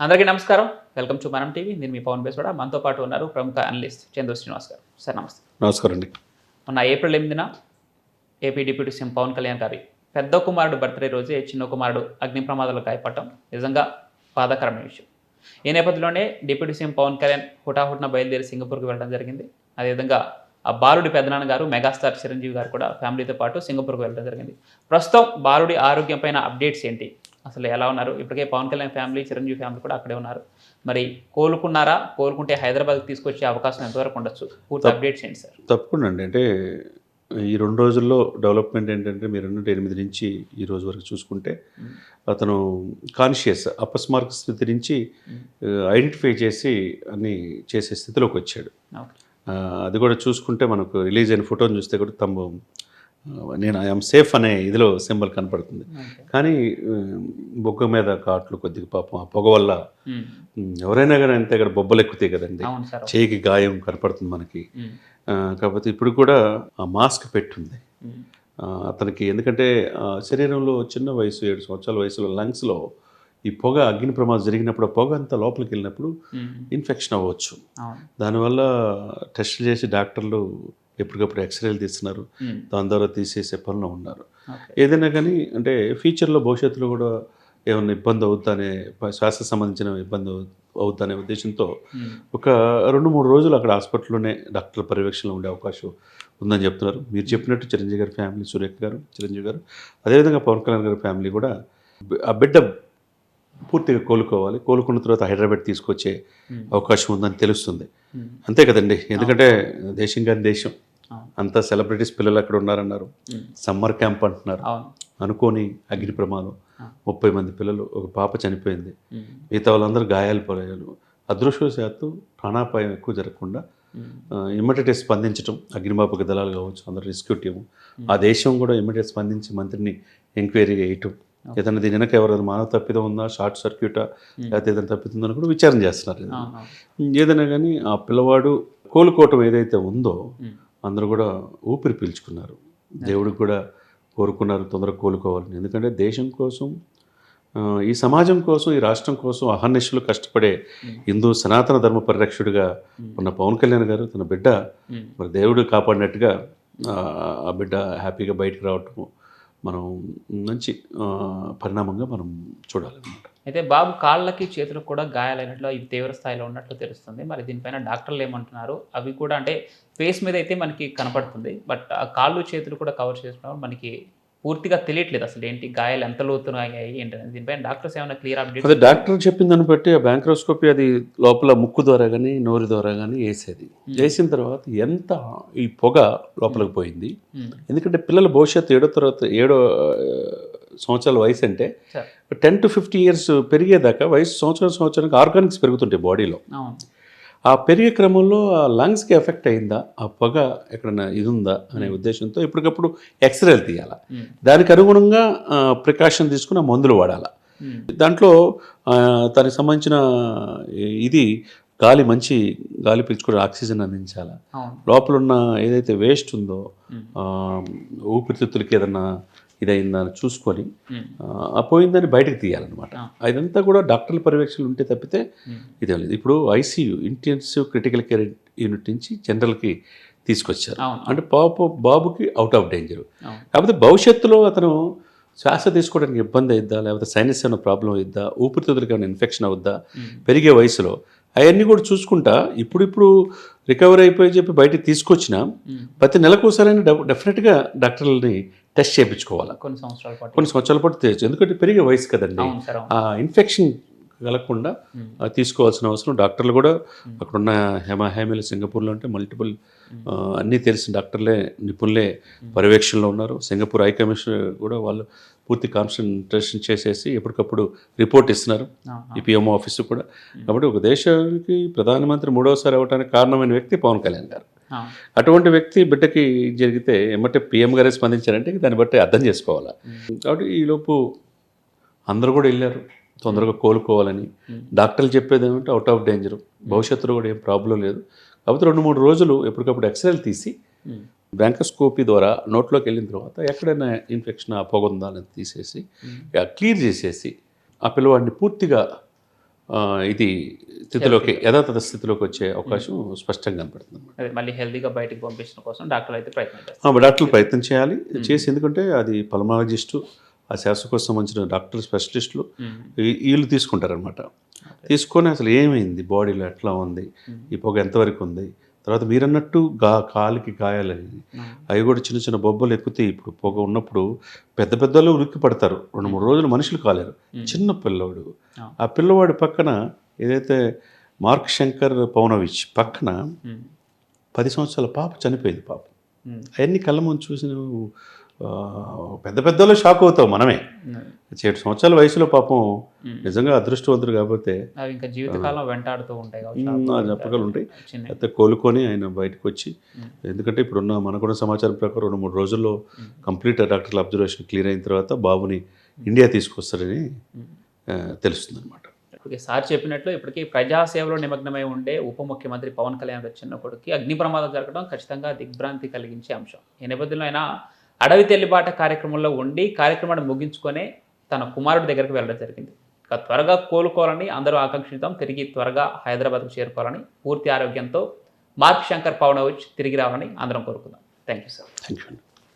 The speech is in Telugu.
అందరికీ నమస్కారం. Welcome to Manam TV. నేను మీ పవన్ బేస్వాడ. మనతో పాటు ఉన్నారు ప్రముఖ అనలిస్ట్ చంద్ర శ్రీనివాస్ గారు. సార్ నమస్తే. నమస్కారం అండి. మొన్న ఏప్రిల్ ఎనిమిదిన AP deputy CM Pawan Kalyan గారి పెద్ద కుమారుడు బర్త్డే రోజే చిన్న కుమారుడు అగ్ని ప్రమాదాలు గాయపడటం నిజంగా బాధాకరమైన విషయం. ఈ నేపథ్యంలోనే డిప్యూటీ సీఎం పవన్ కళ్యాణ్ హుటాహుటిన బయలుదేరి సింగపూర్కి వెళ్ళడం జరిగింది. అదేవిధంగా ఆ బాలుడి పెద్దనాన్న గారు మెగాస్టార్ చిరంజీవి గారు కూడా ఫ్యామిలీతో పాటు సింగపూర్కి వెళ్ళడం జరిగింది. ప్రస్తుతం బాలుడి ఆరోగ్యం పైన అప్డేట్స్ ఏంటి? అసలు ఎలా ఉన్నారు? ఇప్పటికే పవన్ కళ్యాణ్ ఫ్యామిలీ చిరంజీవి ఫ్యామిలీ కూడా అక్కడే ఉన్నారు. మరి కోలుకున్నారా? కోలుకుంటే హైదరాబాద్కి తీసుకొచ్చే అవకాశం ఎంతవరకు ఉండొచ్చు? పూర్తి అప్డేట్స్ ఏంటి సార్. తప్పకుండా అండి. అంటే ఈ రెండు రోజుల్లో డెవలప్మెంట్ ఏంటంటే మీరు అన్నట్టు ఎనిమిది నుంచి ఈ రోజు వరకు చూసుకుంటే అతను కాన్షియస్ అపస్మారక స్థితి నుంచి ఐడెంటిఫై చేసి అన్ని చేసే స్థితిలోకి వచ్చాడు. అది కూడా చూసుకుంటే మనకు రిలీజ్ అయిన ఫోటోని చూస్తే కూడా తమ నేను ఐఎమ్ సేఫ్ అనే ఇదిలో సింబల్ కనపడుతుంది. కానీ బొగ్గ మీద కాట్లు కొద్దిగా పాపం ఆ పొగ వల్ల ఎవరైనా కానీ అంతే ఇక్కడ బొబ్బలు ఎక్కుతాయి కదండి. చేయికి గాయం కనపడుతుంది మనకి. కాకపోతే ఇప్పుడు కూడా ఆ మాస్క్ పెట్టుంది. అతనికి ఎందుకంటే శరీరంలో చిన్న వయసు ఏడు సంవత్సరాల వయసులో లంగ్స్లో ఈ పొగ అగ్ని ప్రమాదం జరిగినప్పుడు పొగ అంతా లోపలికి వెళ్ళినప్పుడు. ఇన్ఫెక్షన్ అవ్వచ్చు. దానివల్ల టెస్టులు చేసి డాక్టర్లు ఎప్పటికప్పుడు ఎక్స్రేలు తీస్తున్నారు. ఉమ్. దాని ద్వారా తీసేసే పనిలో ఉన్నారు. ఏదైనా కానీ అంటే ఫ్యూచర్లో భవిష్యత్తులో కూడా ఏమైనా ఇబ్బంది అవుతానే శ్వాస సంబంధించిన ఇబ్బంది అవు- అవుతానే ఉద్దేశంతో ఉమ్. ఒక రెండు మూడు రోజులు అక్కడ హాస్పిటల్లోనే డాక్టర్ల పర్యవేక్షణలో ఉండే అవకాశం ఉందని చెప్తున్నారు. మీరు చెప్పినట్టు చిరంజీవి గారి ఫ్యామిలీ సురేఖ గారు చిరంజీవి గారు. అదేవిధంగా పవన్ కళ్యాణ్ గారి ఫ్యామిలీ కూడా ఆ బిడ్డ పూర్తిగా కోలుకోవాలి. కోలుకున్న తర్వాత హైదరాబాద్ తీసుకొచ్చే. అవకాశం ఉందని తెలుస్తుంది. అంతే కదండి. ఎందుకంటే దేశం కాని దేశం. అంతా సెలబ్రిటీస్ పిల్లలు అక్కడ ఉన్నారన్నారు. సమ్మర్ క్యాంప్ అంటున్నారు. అనుకోని అగ్ని ప్రమాదం. ముప్పై మంది పిల్లలు ఒక పాప చనిపోయింది. మిగతా వాళ్ళందరూ గాయాలు పడారు అదృష్టవశాత్తు ప్రాణాపాయం ఎక్కువ జరగకుండా. ఇమ్మీడియట్ స్పందించడం అగ్నిమాపక దళాలు కావచ్చు అందరూ రెస్క్యూ టీము ఆ దేశం కూడా ఇమ్మీడియట్ స్పందించి మంత్రిని ఎంక్వైరీ చేయటం. ఏదైనా దీని వెనక ఎవరైనా మానవ తప్పిదం ఉందా షార్ట్ సర్క్యూటా లేకపోతే ఏదైనా తప్పితుందని కూడా విచారణ చేస్తున్నారు. ఏదైనా కానీ ఆ పిల్లవాడు కోలుకోవటం ఏదైతే ఉందో. అందరూ కూడా ఊపిరి పీల్చుకున్నారు. దేవుడికి కూడా కోరుకున్నారు తొందరగా కోలుకోవాలని. ఎందుకంటే దేశం కోసం ఈ సమాజం కోసం ఈ రాష్ట్రం కోసం అహర్నిశలు కష్టపడే హిందూ సనాతన ధర్మ పరిరక్షకుడిగా ఉన్న పవన్ కళ్యాణ్ గారు తన బిడ్డ. మరి దేవుడు కాపాడినట్టుగా ఆ, ఆ బిడ్డ హ్యాపీగా బయటకు రావటం మనం మంచి పరిణామంగా మనం చూడాలన్నమాట అయితే బాబు కాళ్ళకి చేతులకు కూడా గాయాలైనట్లు ఇవి తీవ్ర స్థాయిలో ఉన్నట్లు తెలుస్తుంది. మరి దీనిపైన డాక్టర్లు ఏమంటున్నారు? అవి కూడా అంటే ఫేస్ మీద అయితే మనకి కనపడుతుంది. బట్ ఆ కాళ్ళు చేతులు కూడా కవర్ చేసుకున్నప్పుడు మనకి పూర్తిగా తెలియట్లేదు అసలు ఏంటి గాయాలు ఎంత లోతున అయ్యాయి ఏంటనేది. దీనిపైన డాక్టర్స్ ఏమైనా క్లియర్ అప్డేట్ అదే డాక్టర్ చెప్పిన దాన్ని బట్టి ఆ బ్యాంక్రోస్కోపీ అది లోపల ముక్కు ద్వారా కానీ నోరు ద్వారా కానీ వేసేది. వేసిన తర్వాత ఎంత ఈ పొగ లోపలికి పోయింది. ఎందుకంటే పిల్లల భవిష్యత్తు ఏడో తర్వాత ఏడో సంవత్సరాల వయసు అంటే టెన్ టు ఫిఫ్టీ ఇయర్స్ పెరిగేదాకా వయసు సంవత్సరం సంవత్సరానికి ఆర్గానిక్స్ పెరుగుతుంటాయి బాడీలో. ఆ పెరిగే క్రమంలో ఆ లంగ్స్కి ఎఫెక్ట్ అయిందా? ఆ పొగ ఎక్కడైనా ఇది ఉందా అనే ఉద్దేశంతో ఇప్పటికప్పుడు ఎక్స్రేలు తీయాలి. దానికి అనుగుణంగా ప్రికాషన్ తీసుకుని మందులు వాడాలి. దాంట్లో దానికి సంబంధించిన ఇది గాలి మంచి గాలి పీల్చుకుని ఆక్సిజన్ అందించాలి. లోపల ఉన్న ఏదైతే వేస్ట్ ఉందో ఊపిరితిత్తులకి ఏదన్నా ఇదైందా అని చూసుకొని ఉమ్. ఆ, ఆ పోయిందని బయటకు తీయాలన్నమాట. అదంతా కూడా డాక్టర్ల పర్యవేక్షణలు ఉంటే తప్పితే. ఇదే లేదు ఇప్పుడు ICU intensive critical care unit నుంచి జనరల్కి తీసుకొచ్చారు అంటే పాప బాబుకి అవుట్ ఆఫ్ డేంజర్ కాకపోతే భవిష్యత్తులో అతను శ్వాస తీసుకోవడానికి ఇబ్బంది అయిద్దా లేకపోతే సైనస్ ఏమైనా ప్రాబ్లం అయిద్దా ఊపిరితిత్తులకి ఏమైనా ఇన్ఫెక్షన్ అవుద్దా. పెరిగే వయసులో అవన్నీ కూడా చూసుకుంటా ఇప్పుడిప్పుడు రికవర్ అయిపోయి చెప్పి బయటికి తీసుకొచ్చినా. ప్రతి నెలకోసారైనా డెఫ్ డెఫినెట్గా డాక్టర్లని టెస్ట్ చేయించుకోవాలి? కొన్ని సంవత్సరాల పాటు. కొన్ని సంవత్సరాల పాటు తెచ్చు ఎందుకంటే పెరిగే వయసు కదండి. ఇన్ఫెక్షన్ కలగకుండా తీసుకోవాల్సిన అవసరం. డాక్టర్లు కూడా అక్కడున్న హేమ హేమిల సింగపూర్లో అంటే మల్టిపుల్ అన్నీ తెలిసిన డాక్టర్లే నిపుణులే పర్యవేక్షణలో ఉన్నారు. సింగపూర్ హై కమిషనర్ కూడా వాళ్ళు పూర్తి కాన్సన్ట్రేషన్ చేసేసి ఎప్పటికప్పుడు రిపోర్ట్ ఇస్తున్నారు. ఈ పిఎంఓ ఆఫీసు కూడా. కాబట్టి ఒక దేశానికి ప్రధానమంత్రి మూడవసారి అవ్వడానికి కారణమైన వ్యక్తి పవన్ కళ్యాణ్ గారు. అటువంటి వ్యక్తి బిడ్డకి జరిగితే ఏమంటే పిఎం గారే స్పందించారంటే దాన్ని బట్టి అర్థం చేసుకోవాలి. కాబట్టి ఈలోపు అందరూ కూడా వెళ్ళారు తొందరగా కోలుకోవాలని. డాక్టర్లు చెప్పేది ఏమంటే అవుట్ ఆఫ్ డేంజర్ భవిష్యత్తులో కూడా ఏం ప్రాబ్లం లేదు. కాకపోతే రెండు మూడు రోజులు ఎప్పటికప్పుడు ఎక్స్రేలు తీసి ఉమ్. బ్రాంకోస్కోపీ ద్వారా నోట్లోకి వెళ్ళిన తర్వాత ఎక్కడైనా ఇన్ఫెక్షన్ పొగ ఉందా అని తీసేసి క్లియర్ చేసేసి ఆ పిల్లవాడిని పూర్తిగా ఇది స్థితిలోకి యథాతథ స్థితిలోకి వచ్చే అవకాశం స్పష్టంగా కనపడుతుంది. అదే మళ్ళీ హెల్తీగా బయటకు పంపించడం కోసం డాక్టర్లు అయితే ప్రయత్నం డాక్టర్లు ప్రయత్నం చేయాలి. చేసి ఎందుకంటే అది పల్మాలజిస్టు ఆ శ్వాసకోశ సంబంధించిన డాక్టర్ స్పెషలిస్టులు వీళ్ళు తీసుకుంటారనమాట తీసుకొని అసలు ఏమైంది? బాడీలో ఎట్లా ఉంది? ఈ పొగ ఎంతవరకు ఉంది? తర్వాత మీరన్నట్టు గా కాలికి గాయాలని. అవి కూడా చిన్న చిన్న బొబ్బలు ఎక్కుతాయి ఇప్పుడు పొగ ఉన్నప్పుడు పెద్ద పెద్దలు ఉరికి పడతారు రెండు మూడు రోజులు మనుషులు కాలేరు చిన్న పిల్లవాడు ఆ. పిల్లవాడి పక్కన ఏదైతే మార్క్ శంకర్ పౌనవిచ్ పక్కన. పది సంవత్సరాల పాప చనిపోయింది పాప. అవన్నీ కళ్ళ ముందు చూసి నువ్వు ఆ, పెద్ద పెద్దలో షాక్ అవుతావు మనమే. ఏడు సంవత్సరాల వయసులో పాపం. నిజంగా అదృష్టవంతుడు కాకపోతే ఇంకా జీవితకాలం వెంటాడుతూ ఉంటాయి జ్ఞాపకాలు ఉంటాయి అయితే కోలుకొని ఆయన బయటకు వచ్చి. ఎందుకంటే ఇప్పుడున్న మనకున్న సమాచారం ప్రకారం రెండు మూడు రోజుల్లో కంప్లీట్ డాక్టర్ల అబ్జర్వేషన్ క్లియర్ అయిన తర్వాత బాబుని ఇండియా తీసుకొస్తారని. తెలుస్తుంది అనమాట ఇప్పటికి సార్ చెప్పినట్లు ఇప్పటికీ ప్రజాసేవలో నిమగ్నమై ఉండే ఉప ముఖ్యమంత్రి పవన్ కళ్యాణ్ చిన్న కొడుకు అగ్ని ప్రమాదం జరగడం ఖచ్చితంగా దిగ్భ్రాంతి కలిగించే అంశం ఈ నేపథ్యంలో ఆయన అడవి తెల్లిబాట కార్యక్రమంలో ఉండి కార్యక్రమాన్ని ముగించుకొని తన కుమారుడి దగ్గరికి వెళ్ళడం జరిగింది. ఇక త్వరగా కోలుకోవాలని అందరూ ఆకాంక్షిద్దాం తిరిగి త్వరగా హైదరాబాద్కు చేరుకోవాలని పూర్తి ఆరోగ్యంతో మార్క్ శంకర్ పవనోవిచ్ తిరిగి రావాలని అందరం కోరుకుందాం. Thank you sir. Thank you